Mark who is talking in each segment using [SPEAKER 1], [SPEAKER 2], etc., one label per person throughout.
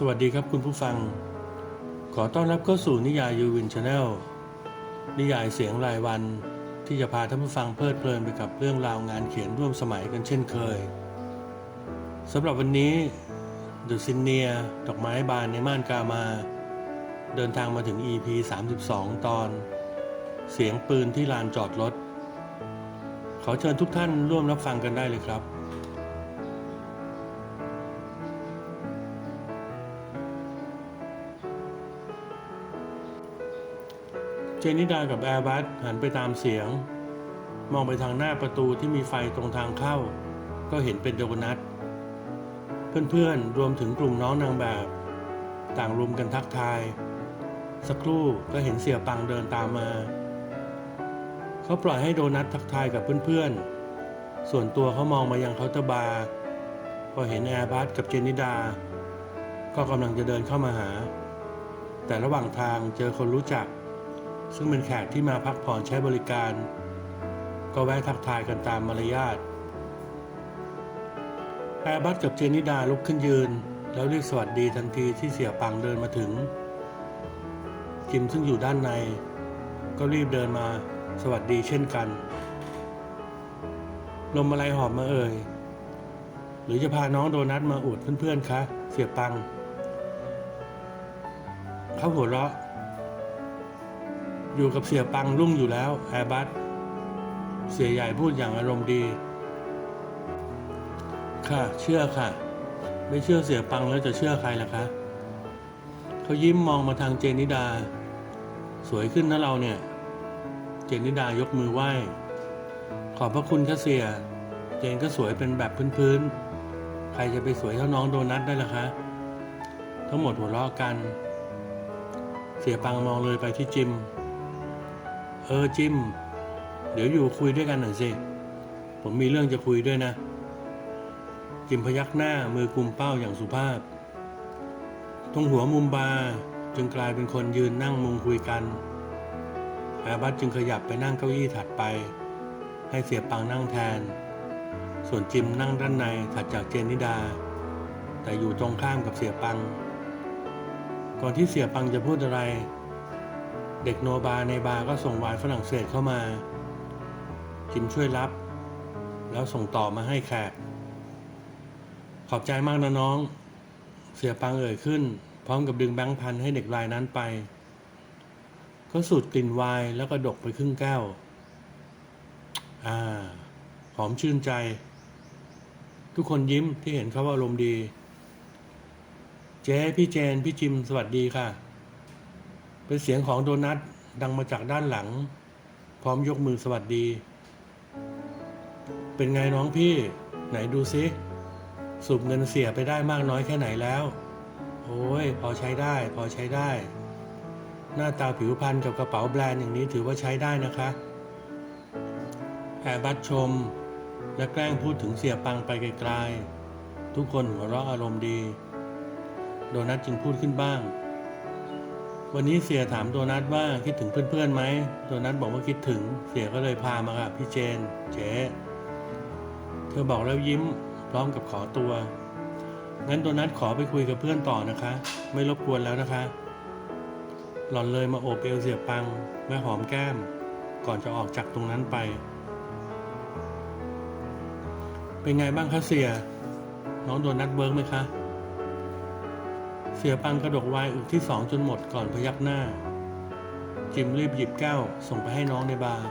[SPEAKER 1] สวัสดีครับคุณผู้ฟัง ขอต้อนรับเข้าสู่นิยายยูวินชาแนลนิยายเสียงรายวันที่จะพาท่านผู้ฟังเพลิดเพลินไปกับเรื่องราวงานเขียนร่วมสมัยกันเช่นเคยสำหรับวันนี้เดอะซินเนียดอกไม้บานในม่านกามา เดินทางมาถึง EP 32 ตอน เสียงปืนที่ลานจอดรถ ขอเชิญทุกท่านร่วมรับฟังกันได้เลยครับ เจนิดากับแอร์บัสหันไปตามเสียง มองไปทางหน้าประตูที่มีไฟตรงทางเข้า ก็เห็นเป็นโดนัทเพื่อนๆรวมถึงกลุ่มน้องนางแบบ ต่างรุมกันทักทาย สักครู่ก็เห็นเสียปังเดินตามมา เขาปล่อยให้โดนัททักทายกับเพื่อนๆ ส่วนตัวเขามองมายังเคาน์เตอร์บาร์พอเห็นแอร์บัสกับเจนิดา ก็กำลังจะเดินเข้ามาหา แต่ระหว่างทางเจอคนรู้จัก ซึ่งเป็นแขกที่มาพักผ่อนใช้บริการ ก็แวะทักทายกันตามมารยาทแอร์บัสกับเจนิดาลุกขึ้นยืน แล้วเรียกสวัสดีทันทีที่เสียปังเดินมาถึง จิมซึ่งอยู่ด้านใน ก็รีบเดินมาสวัสดีเช่นกัน ลมอะไรหอบมาเอ่ย หรือจะพาน้องโดนัทมาอวดเพื่อนๆคะ เสียปัง เขาหัวเราะ อยู่กับเสียปังรุ่งอยู่แล้วแอร์บัสเสียใหญ่พูดอย่างอารมณ์ดี ค่ะ เชื่อค่ะ ไม่เชื่อเสียปังแล้วจะเชื่อใครล่ะคะเขายิ้มมองมาทางเจนิดา สวยขึ้นนะเราเนี่ย เจนิดายกมือไหว้ ขอบพระคุณค่ะเสีย เจนก็สวยเป็นแบบพื้นๆ ใครจะไปสวยเท่าน้องโดนัทได้ล่ะคะ ทั้งหมดหัวเราะกัน เสียปังมองเลยไปที่จิม เออจิม เดี๋ยวอยู่คุยด้วยกันหน่อยสิ ผมมีเรื่องจะคุยด้วยนะ จิมพยักหน้ามือกุมเป้าอย่างสุภาพ ตรงหัวมุมบาร์จึงกลายเป็นคนยืนนั่งมุงคุยกันแอร์บัสจึงขยับไปนั่งเก้าอี้ถัดไป ให้เสียปังนั่งแทน ส่วนจิมนั่งด้านในถัดจากเจนนิดา แต่อยู่ตรงข้ามกับเสียปัง ก่อนที่เสียปังจะพูดอะไร เด็กโนบาในบาร์ก็ส่งวน์ฝรั่งเศสเข้ามา จิมช่วยรับ แล้วส่งต่อมาให้แขก ขอบใจมากนะน้อง เสียปังเอ่ยขึ้น พร้อมกับดึงแบงค์พันให้เด็กรายนั้นไป ก็สูดกลิ่นวน์แล้วก็ดกไปครึ่งแก้ว อ่า หอมชื่นใจ ทุกคนยิ้มที่เห็นเขาอารมณ์ดี เจ๊พี่เจน พี่จิม สวัสดีค่ะ เป็นเสียงของโดนัทดังมาจากด้านหลัง พร้อมยกมือสวัสดี เป็นไงน้องพี่ ไหนดูซิสูบเงินเสียไปได้มากน้อยแค่ไหนแล้ว โอ้ย พอใช้ได้ พอใช้ได้ หน้าตาผิวพรรณกับกระเป๋าแบรนด์อย่างนี้ถือว่าใช้ได้นะคะแอร์บัสชม และแกล้งพูดถึงเสียปังไปไกลๆทุกคนหัวเราะอารมณ์ดี โดนัทจึงพูดขึ้นบ้าง วันนี้เสียถามโดนัทว่าคิดถึงเพื่อนๆไหมโดนัทบอกว่าคิดถึง เสียก็เลยพามากับพี่เจน เจ๊เธอบอกแล้วยิ้มพร้อมกับขอตัว งั้นโดนัทขอไปคุยกับเพื่อนต่อนะคะ ไม่รบกวนแล้วนะคะ หล่อนเลยมาโอบเอวเสียปังแม่หอมแก้ม ก่อนจะออกจากตรงนั้นไป เป็นไงบ้างคะเสีย น้องโดนัทเบิร์กไหมคะ เสียปังกระดกวน์อึกที่สองจนหมดก่อนพยักหน้า จิมรีบหยิบแก้วส่งไปให้น้องในบาร์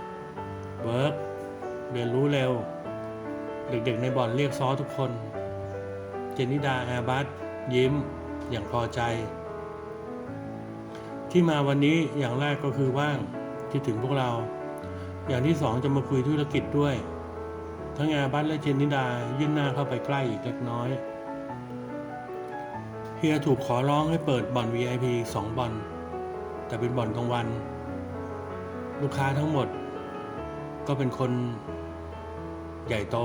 [SPEAKER 1] เบิร์กเรียนรู้เร็ว เด็กๆในบ่อนเรียกซ้อทุกคน เจนิดาแอร์บัสยิ้มอย่างพอใจ ที่มาวันนี้อย่างแรกก็คือว่างคิดถึงพวกเรา อย่างที่สองจะมาคุยธุรกิจด้วย ทั้งแอร์บัสและเจนิดายื่นหน้าเข้าไปใกล้อีกเล็กน้อย เฮียถูกขอร้องให้เปิดบ่อน VIP สองบ่อน แต่เป็นบ่อนกลางวัน ลูกค้าทั้งหมด ก็เป็นคนใหญ่โต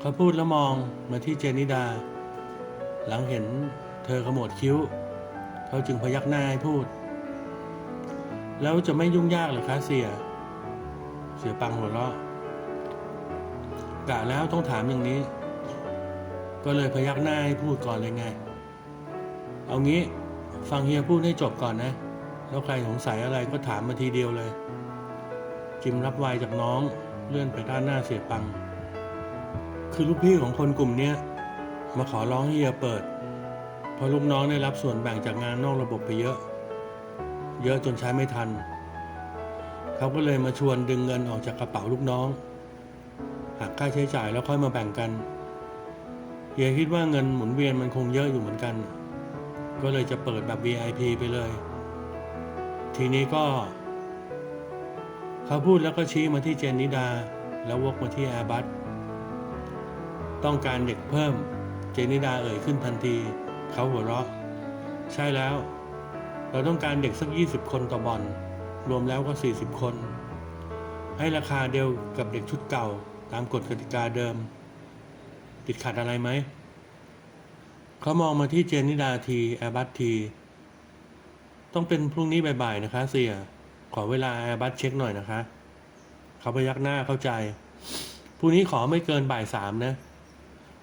[SPEAKER 1] เขาพูดแล้วมองมาที่เจนิดา หลังเห็นเธอขมวดคิ้ว เขาจึงพยักหน้าให้พูด แล้วจะไม่ยุ่งยากหรือคะเสีย เสียปังหัวเราะกะแล้วต้องถามอย่างนี้ ก็เลยพยักหน้าให้พูดก่อนเลยไง เอางี้ฟังเฮียพูดให้จบก่อนนะ แล้วใครสงสัยอะไรก็ถามมาทีเดียวเลย จิมรับไวจากน้องเลื่อนไปด้านหน้าเสียปัง คือลูกพี่ของคนกลุ่มเนี้ยมาขอร้องเฮียเปิด เพราะลูกน้องได้รับส่วนแบ่งจากงานนอกระบบไปเยอะ เยอะจนใช้ไม่ทัน เขาก็เลยมาชวนดึงเงินออกจากกระเป๋าลูกน้องหักค่าใช้จ่ายแล้วค่อยมาแบ่งกัน เฮียคิดว่าเงินหมุนเวียนมันคงเยอะอยู่เหมือนกัน ก็เลยจะเปิดแบบ VIP ไปเลย ทีนี้ก็ เขาพูดแล้วก็ชี้มาที่เจนนิดา แล้ววกมาที่แอร์บัสต้องการเด็กเพิ่ม เจนนิดาเอ่ยขึ้นทันที เขาหัวเราะ ใช่แล้ว เราต้องการเด็กสัก 20 คนต่อบอลรวมแล้วก็ 40 คน ให้ราคาเดียวกับเด็กชุดเก่าตามกฎกติกาเดิม ติดขัดอะไรไหม เขามองมาที่เจนนิดาทีแอร์บัสที ต้องเป็นพรุ่งนี้บ่ายๆนะคะ เสีย ขอเวลาแอร์บัสเช็คหน่อยนะคะ เขาพยักหน้าเข้าใจ พรุ่งนี้ขอไม่เกินบ่ายสามนะ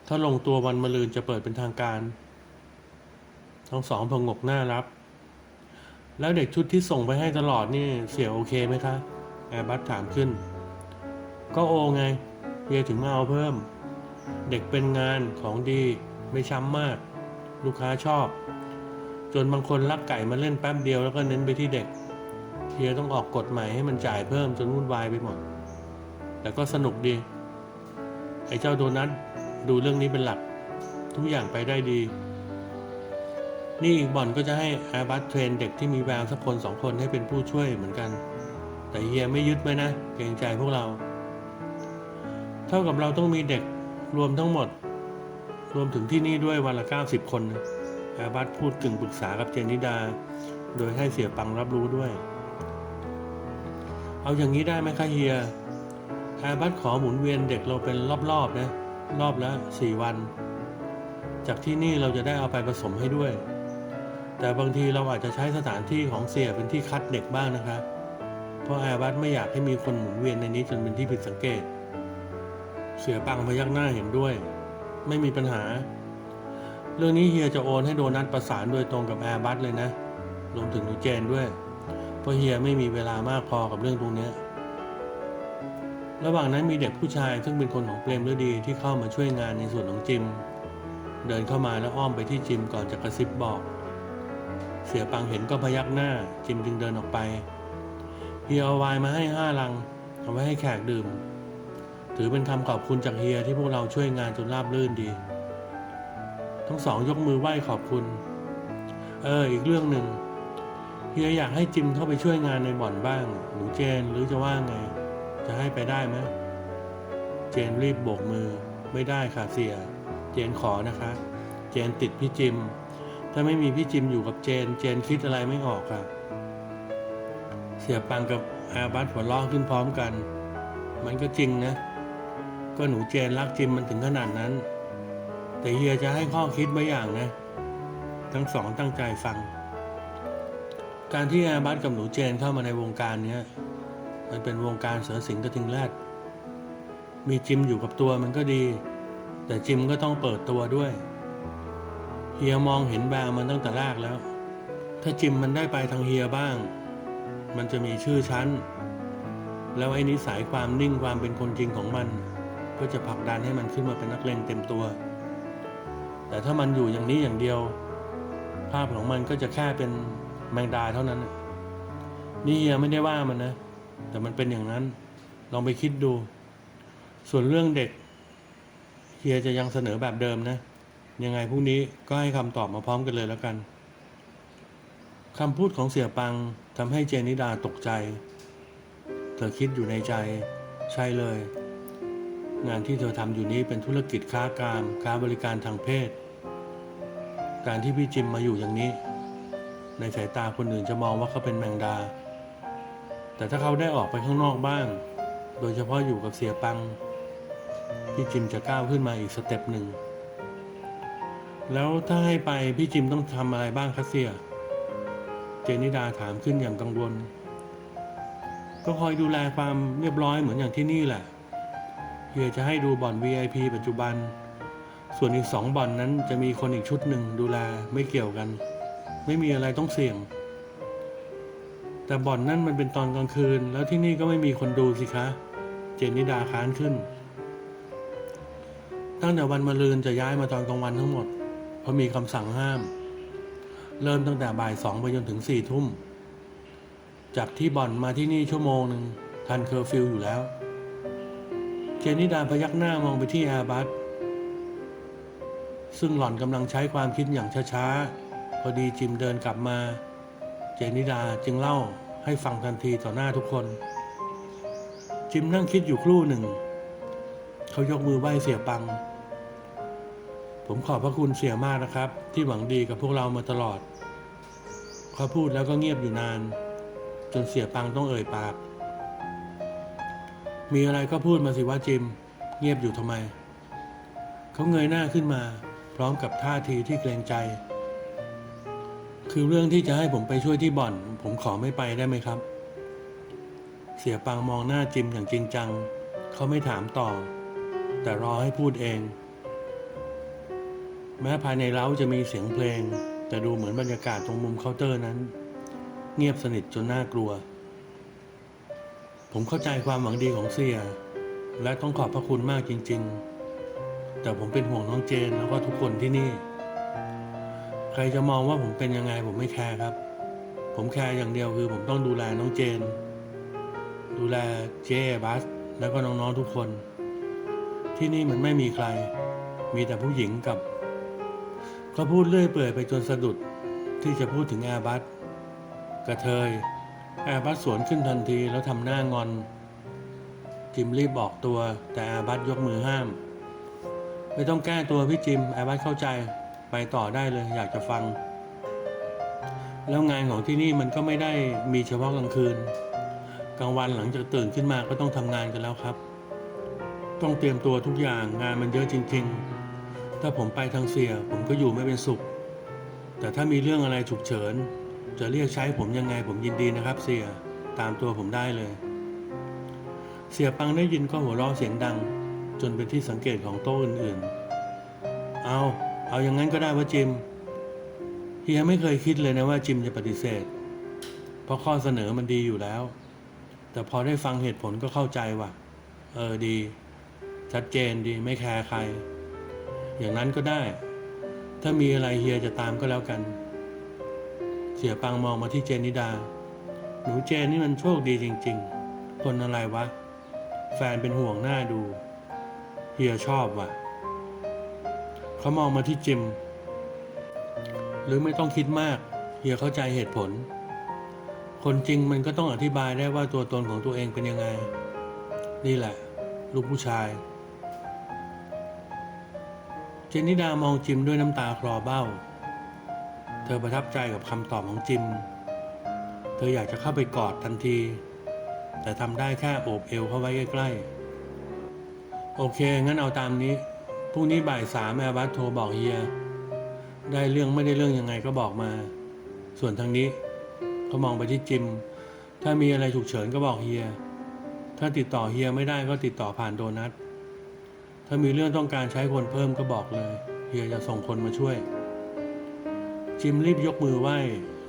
[SPEAKER 1] ถ้าลงตัววันมะรืนจะเปิดเป็นทางการ ทั้งสองพงกหน้ารับ แล้วเด็กชุดที่ส่งไปให้ตลอดนี่เสียโอเคไหมคะ แอร์บัสถามขึ้น ก็โอไงเฮียถึงมาเอาเพิ่ม เด็กเป็นงานของดีไม่ช้ำมาก ลูกค้าชอบ จนบางคนลักไก่มาเล่นแป๊บเดียวแล้วก็เน้นไปที่เด็กเฮียต้องออกกฎใหม่ให้มันจ่ายเพิ่มจนวุ่นวายไปหมด แต่ก็สนุกดี ไอ้เจ้าโดนัทดูเรื่องนี้เป็นหลัก ทุกอย่างไปได้ดี นี่อีกบ่อนก็จะให้อร์บัสเทรนเด็กที่มีแววสักคนสองคนให้เป็นผู้ช่วยเหมือนกัน แต่เฮียไม่ยึดไว้นะ เกรงใจพวกเรา เท่ากับเราต้องมีเด็ก รวมทั้งหมด รวมถึงที่นี่ด้วยวันละ 90 คนนะแอร์บัสพูดกึ่งปรึกษากับเจนิดา โดยให้เสียปังรับรู้ด้วย เอาอย่างนี้ได้ไหมคะเฮียแอร์บัสขอหมุนเวียนเด็กเราเป็นรอบๆนะ รอบละสี่วัน จากที่นี่เราจะได้เอาไปผสมให้ด้วย แต่บางทีเราอาจจะใช้สถานที่ของเสียเป็นที่คัดเด็กบ้างนะคะ เพราะแอร์บัสไม่อยากให้มีคนหมุนเวียนในนี้จนเป็นที่ผิดสังเกต เสียปังพยักหน้าเห็นด้วย ไม่มีปัญหา เรื่องนี้เฮียจะโอนให้โดนัทประสานโดยตรงกับแอร์บัสเลยนะ รวมถึงหนูเจนด้วย เพราะเฮียไม่มีเวลามากพอกับเรื่องตรงนี้ ระหว่างนั้นมีเด็กผู้ชายซึ่งเป็นคนของเปรมฤดีที่เข้ามาช่วยงานในส่วนของจิม เดินเข้ามาแล้วอ้อมไปที่จิมก่อนจะกระซิบบอก เสียปังเห็นก็พยักหน้า จิมจึงเดินออกไปเฮียเอาไวน์มาให้ห้าลังเอาไว้ให้แขกดื่ม ถือเป็นคำขอบคุณจากเฮียที่พวกเราช่วยงานจนราบรื่นดี ทั้งสองยกมือไหว้ขอบคุณ เออ อีกเรื่องหนึ่งเฮียอยากให้จิมเข้าไปช่วยงานในบ่อนบ้าง หนูเจนหรือจะว่าไง จะให้ไปได้ไหมเจนรีบโบกมือ ไม่ได้ค่ะเสีย เจนขอนะคะ เจนติดพี่จิม ถ้าไม่มีพี่จิมอยู่กับเจน เจนคิดอะไรไม่ออกค่ะ เสียปังกับอาบัตหัวล้อขึ้นพร้อมกัน มันก็จริงนะ ก็หนูเจนรักจิมมันถึงขนาดนั้น แต่เฮียจะให้ข้อคิดไว้อย่างนะ ทั้งสองตั้งใจฟัง การที่อาบัตกับหนูเจนเข้ามาในวงการเนี้ยมันเป็นวงการเสือสิงกระทิงแรดมีจิมอยู่กับตัวมันก็ดี แต่จิมก็ต้องเปิดตัวด้วย เฮียมองเห็นแววมันตั้งแต่แรกแล้ว ถ้าจิมมันได้ไปทางเฮียบ้าง มันจะมีชื่อชั้น แล้วไอ้นิสัยความนิ่งความเป็นคนจริงของมัน ก็จะผลักดันให้มันขึ้นมาเป็นนักเลงเต็มตัว แต่ถ้ามันอยู่อย่างนี้อย่างเดียว ภาพของมันก็จะแค่เป็นแมงดาเท่านั้น นี่เฮียไม่ได้ว่ามันนะ แต่มันเป็นอย่างนั้น ลองไปคิดดู ส่วนเรื่องเด็กเฮียจะยังเสนอแบบเดิมนะ ยังไงพรุ่งนี้ก็ให้คำตอบมาพร้อมกันเลยแล้วกันคำพูดของเสี่ยปังทำให้เจนิดาตกใจ เธอคิดอยู่ในใจ ใช่เลย งานที่เธอทำอยู่นี้เป็นธุรกิจค้ากามค้าบริการทางเพศ การที่พี่จิมมาอยู่อย่างนี้ ในสายตาคนอื่นจะมองว่าเขาเป็นแมงดา แต่ถ้าเขาได้ออกไปข้างนอกบ้าง โดยเฉพาะอยู่กับเสียปัง พี่จิมจะก้าวขึ้นมาอีกสเต็ปหนึ่ง แล้วถ้าให้ไปพี่จิมต้องทำอะไรบ้างคะเสีย เจนิดาถามขึ้นอย่างกังวล ก็คอยดูแลความเรียบร้อยเหมือนอย่างที่นี่แหละ เฮียจะให้ดูบ่อน VIP ปัจจุบัน ส่วนอีกสองบ่อนนั้นจะมีคนอีกชุดหนึ่งดูแลไม่เกี่ยวกัน ไม่มีอะไรต้องเสี่ยง แต่บ่อนนั่นมันเป็นตอนกลางคืน แล้วที่นี่ก็ไม่มีคนดูสิคะ เจนนิดาค้านขึ้น ตั้งแต่วันมะรืนจะย้ายมาตอนกลางวันทั้งหมด เพราะมีคำสั่งห้าม เริ่มตั้งแต่บ่ายสองไปจนถึงสี่ทุ่ม จากที่บ่อนมาที่นี่ชั่วโมงหนึ่งทันเคอร์ฟิวอยู่แล้ว เจนิดาพยักหน้ามองไปที่แอร์บัสซึ่งหล่อนกำลังใช้ความคิดอย่างช้าๆ พอดีจิมเดินกลับมา เจนิดาจึงเล่าให้ฟังทันทีต่อหน้าทุกคน จิมนั่งคิดอยู่ครู่หนึ่ง เขายกมือไหว้เสียปัง ผมขอบพระคุณเสียมากนะครับ ที่หวังดีกับพวกเรามาตลอด เขาพูดแล้วก็เงียบอยู่นาน จนเสียปังต้องเอ่ยปาก มีอะไรก็พูดมาสิว่าจิม เงียบอยู่ทำไม เขาเงยหน้าขึ้นมา พร้อมกับท่าทีที่เกรงใจ คือเรื่องที่จะให้ผมไปช่วยที่บ่อน ผมขอไม่ไปได้ไหมครับ เสียปังมองหน้าจิมอย่างจริงจัง เขาไม่ถามต่อ แต่รอให้พูดเอง แม้ภายในเล้าจะมีเสียงเพลง แต่ดูเหมือนบรรยากาศตรงมุมเคาน์เตอร์นั้น เงียบสนิทจนน่ากลัว ผมเข้าใจความหวังดีของเสีย และต้องขอบพระคุณมากจริง ๆ แต่ผมเป็นห่วงน้องเจนแล้วก็ทุกคนที่นี่ ใครจะมองว่าผมเป็นยังไงผมไม่แคร์ครับ ผมแคร์อย่างเดียวคือผมต้องดูแลน้องเจน ดูแลเจบัส แล้วก็น้องๆทุกคน ที่นี่มันไม่มีใคร มีแต่ผู้หญิงกับ ก็พูดเรื่อยเปื่อยไปจนสะดุดที่จะพูดถึงแอร์บัสกระเทย อร์บัสสวนขึ้นทันทีแล้วทำหน้างอน จิมรีบบอกตัว แต่อร์บัสยกมือห้าม ไม่ต้องแก้ตัวพี่จิมอร์บัสเข้าใจไปต่อได้เลยอยากจะฟัง แล้วงานของที่นี่มันก็ไม่ได้มีเฉพาะกลางคืน กลางวันหลังจากตื่นขึ้นมาก็ต้องทำงานกันแล้วครับ ต้องเตรียมตัวทุกอย่างงานมันเยอะจริง ๆ ถ้าผมไปทางเสียผมก็อยู่ไม่เป็นสุข แต่ถ้ามีเรื่องอะไรฉุกเฉิน จะเรียกใช้ผมยังไงผมยินดีนะครับ เสียตามตัวผมได้เลย เสียปังได้ยินก็หัวเราะเสียงดัง จนเป็นที่สังเกตของโต๊ะอื่นๆ เอา เอาอย่างนั้นก็ได้ว่าจิมเฮียไม่เคยคิดเลยนะว่าจิมจะปฏิเสธ เพราะข้อเสนอมันดีอยู่แล้ว แต่พอได้ฟังเหตุผลก็เข้าใจว่าเออดี ชัดเจนดีไม่แคร์ใคร อย่างนั้นก็ได้ ถ้ามีอะไรเฮียจะตามก็แล้วกัน เสียปังมองมาที่เจนนิดา หนูเจนนี่มันโชคดีจริงๆ คนอะไรวะ แฟนเป็นห่วงหน้าดูเฮียชอบว่ะ เขามองมาที่จิม หรือไม่ต้องคิดมากเฮียเข้าใจเหตุผล คนจริงมันก็ต้องอธิบายได้ว่าตัวตนของตัวเองเป็นยังไง นี่แหละ ลูกผู้ชาย เจนนิดามองจิมด้วยน้ำตาคลอเบ้า ธอประทับใจกับคำตอบของจิม เธออยากจะเข้าไปกอดทันที แต่ทำได้แค่โอบเอวเข้าไว้ใกล้ๆ โอเค งั้นเอาตามนี้ พรุ่งนี้บ่ายสามแอร์บัสโทรบอกเฮีย ได้เรื่องไม่ได้เรื่องยังไงก็บอกมา ส่วนทางนี้เขามองไปที่จิม ถ้ามีอะไรฉุกเฉินก็บอกเฮีย ถ้าติดต่อเฮียไม่ได้ก็ติดต่อผ่านโดนัท ถ้ามีเรื่องต้องการใช้คนเพิ่มก็บอกเลย เฮียจะส่งคนมาช่วย จิมรีบยกมือไหว้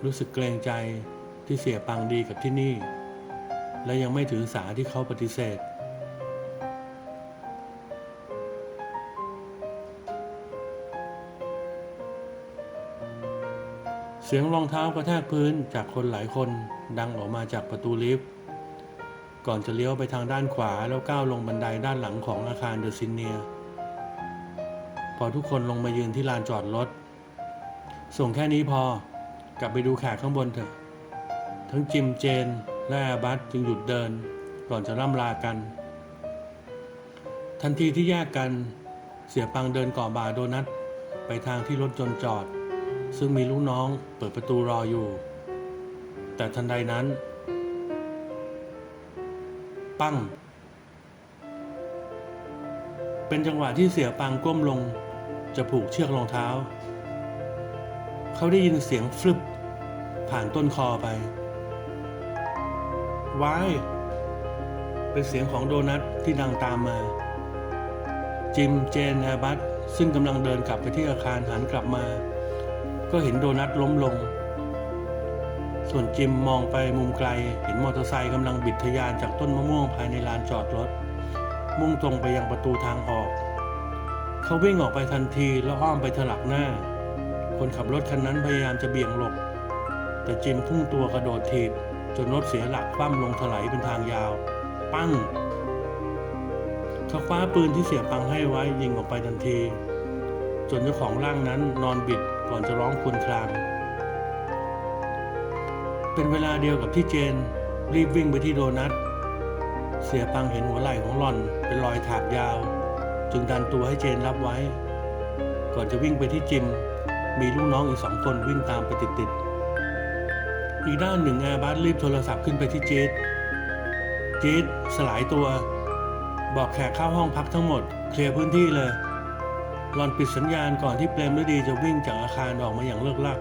[SPEAKER 1] รู้สึกเกรงใจที่เสียปังดีกับที่นี่ และยังไม่ถือสาที่เขาปฏิเสธ เสียงรองเท้ากระแทกพื้นจากคนหลายคนดังออกมาจากประตูลิฟต์ ก่อนจะเลี้ยวไปทางด้านขวาแล้วก้าวลงบันไดด้านหลังของอาคารเดอะซินเนีย พอทุกคนลงมายืนที่ลานจอดรถ ส่งแค่นี้พอกลับไปดูแขกข้างบนเถอะ ทั้งจิมเจนและแอร์บัสจึงหยุดเดินก่อนจะร่ำลากัน ทันทีที่แยกกันเสียปังเดินก่อบ่าโดนัทไปทางที่รถจนจอด ซึ่งมีลูกน้องเปิดประตูรออยู่ แต่ทันใดนั้น ปั้ง เป็นจังหวะที่เสียปังก้มลงจะผูกเชือกรองเท้า เขาได้ยินเสียงฟลึบผ่านต้นคอไปวายเป็นเสียงของโดนัทที่ดังตามมา จิมเจนแอบัสซึ่งกำลังเดินกลับไปที่อาคารหันกลับมา ก็เห็นโดนัทล้มลง ส่วนจิมมองไปมุมไกล เห็นมอเตอร์ไซค์กำลังบิดทะยานจากต้นมะม่วงภายในลานจอดรถ มุ่งตรงไปยังประตูทางออก เขาวิ่งออกไปทันทีแล้วอ้อมไปถลักหน้า คนขับรถคันนั้นพยายามจะเบี่ยงหลบ แต่จิมพุ่งตัวกระโดดถีบจนรถเสียหลักคว่ำลงถลายเป็นทางยาว ปั้งเขาคว้าปืนที่เสียปังให้ไว้ยิงออกไปทันที จนเจ้าของร่างนั้นนอนบิดก่อนจะร้องครวญคราง เป็นเวลาเดียวกับที่เจน รีบวิ่งไปที่โดนัท เสียปังเห็นหัวไหล่ของหล่อนเป็นรอยถากยาว จึงดันตัวให้เจนรับไว้ ก่อนจะวิ่งไปที่จิม มีลูกน้องอีกสองคนวิ่งตามไปติดๆอีกด้านหนึ่งแอร์บัสรีบโทรศัพท์ขึ้นไปที่เจีดจีดสลายตัว บอกแขกเข้าห้องพักทั้งหมด เคลียร์พื้นที่เลยหลอนปิดสัญญาณก่อนที่เปรมฤดีจะวิ่งจากอาคารออกมาอย่างเลิกลัก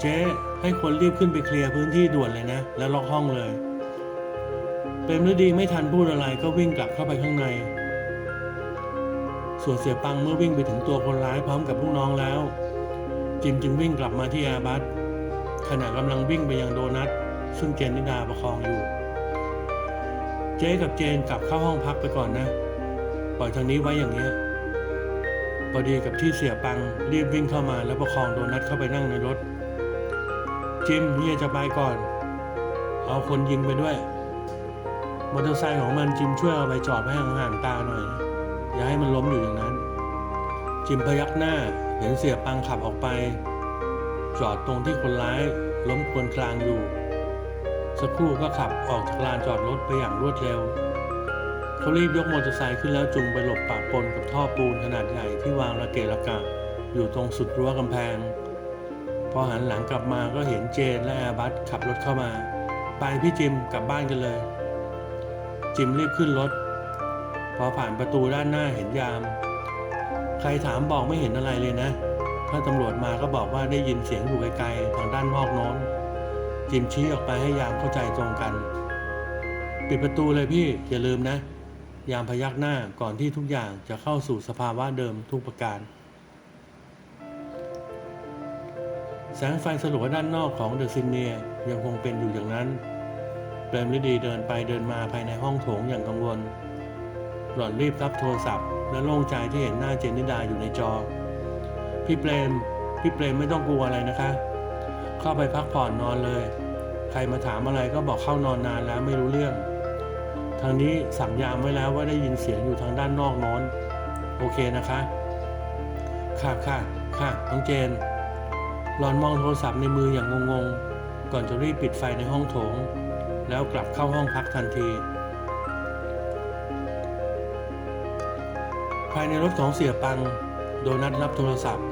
[SPEAKER 1] เจ๊ให้คนรีบขึ้นไปเคลียร์พื้นที่ด่วนเลยนะ แล้วล็อกห้องเลย เปรมฤดีไม่ทันพูดอะไรก็วิ่งกลับเข้าไปข้างใน ส่วนเสียปังเมื่อวิ่งไปถึงตัวคนร้ายพร้อมกับลูกน้องแล้ว จิมจึงวิ่งกลับมาที่แอร์บัสขณะกำลังวิ่งไปยังโดนัทซึ่งเจนนิดาประคองอยู่ เจ๊กับเจนกลับเข้าห้องพักไปก่อนนะ ปล่อยทางนี้ไว้อย่างเนี้ยพอดีกับที่เสียปังรีบวิ่งเข้ามาแล้วประคองโดนัทเข้าไปนั่งในรถ จิมเฮียจะไปก่อน เอาคนยิงไปด้วย มอเตอร์ไซค์ของมันจิมช่วยเอาไปจอดไว้ห่างๆตาหน่อย อย่าให้มันล้มอยู่อย่างนั้น จิมพยักหน้า เห็นเสียปังขับออกไป จอดตรงที่คนร้ายล้มควนคลางอยู่ สักครู่ก็ขับออกจากลานจอดรถไปอย่างรวดเร็ว เขารีบยกมอเตอร์ไซค์ขึ้นแล้วจุงไปหลบปะปนกับท่อปูนขนาดใหญ่ที่วางระเกะระกะอยู่ตรงสุดรั้วกำแพง พอหันหลังกลับมาก็เห็นเจนและแอร์บัสขับรถเข้ามา ไปพี่จิมกลับบ้านกันเลย จิมรีบขึ้นรถ พอผ่านประตูด้านหน้าเห็นยาม ใครถามบอกไม่เห็นอะไรเลยนะ ถ้าตำรวจมาก็บอกว่าได้ยินเสียงอยู่ไกลๆทางด้านนอกโน้น จิมชี้ออกไปให้ยามเข้าใจตรงกัน ปิดประตูเลยพี่อย่าลืมนะ ยามพยักหน้าก่อนที่ทุกอย่างจะเข้าสู่สภาวะเดิมทุกประการ แสงไฟสลัวด้านนอกของเดอะซินเนียยังคงเป็นอยู่อย่างนั้นเปรมฤดีเดินไปเดินมาภายในห้องโถงอย่างกังวล หล่อนรีบรับโทรศัพท์ และโล่งใจที่เห็นหน้าเจนนิดาอยู่ในจอ พี่เปรม พี่เปรมไม่ต้องกลัวอะไรนะคะ เข้าไปพักผ่อนนอนเลย ใครมาถามอะไรก็บอกเข้านอนนานแล้วไม่รู้เรื่อง ทางนี้สั่งยามไว้แล้วว่าได้ยินเสียงอยู่ทางด้านนอกน้นโอเคนะคะ ค่ะค่ะค่ะน้องเจน หลอนมองโทรศัพท์ในมืออย่างงงๆ ก่อนจะรีบปิดไฟในห้องโถง แล้วกลับเข้าห้องพักทันที ภายในรถของเสียปัง โดนัทรับโทรศัพท์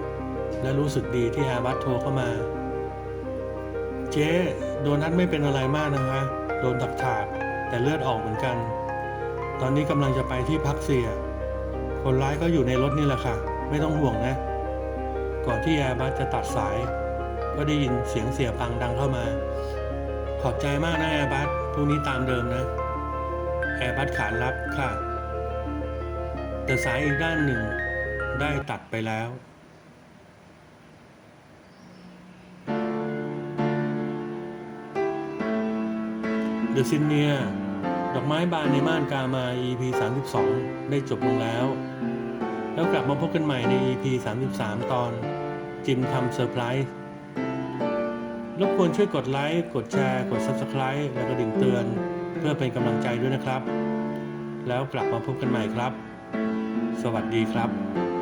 [SPEAKER 1] และรู้สึกดีที่อาบัตโทรเข้ามา เจ๊โดนัทไม่เป็นอะไรมากนะคะ โดนถักถากแต่เลือดออกเหมือนกัน ตอนนี้กำลังจะไปที่พักเสีย คนร้ายก็อยู่ในรถนี่แหละค่ะ ไม่ต้องห่วงนะ ก่อนที่แอร์บัสจะตัดสาย ก็ได้ยินเสียงเสียปังดังเข้ามา ขอบใจมากนะแอร์บัสพรุ่งนี้ตามเดิมนะ แอร์บัสขานรับค่ะ แต่สายอีกด้านหนึ่งได้ตัดไปแล้ว เดอะซินเนียดอกไม้บานในม่านกามา EP 32 ได้จบลงแล้ว แล้วกลับมาพบกันใหม่ใน EP 33 ตอน จิมทำเซอร์ไพรส์รบกวนช่วยกดไลค์ กดแชร์ กด Subscribe และกระดิ่งเตือน เพื่อเป็นกำลังใจด้วยนะครับ แล้วกลับมาพบกันใหม่ครับ สวัสดีครับ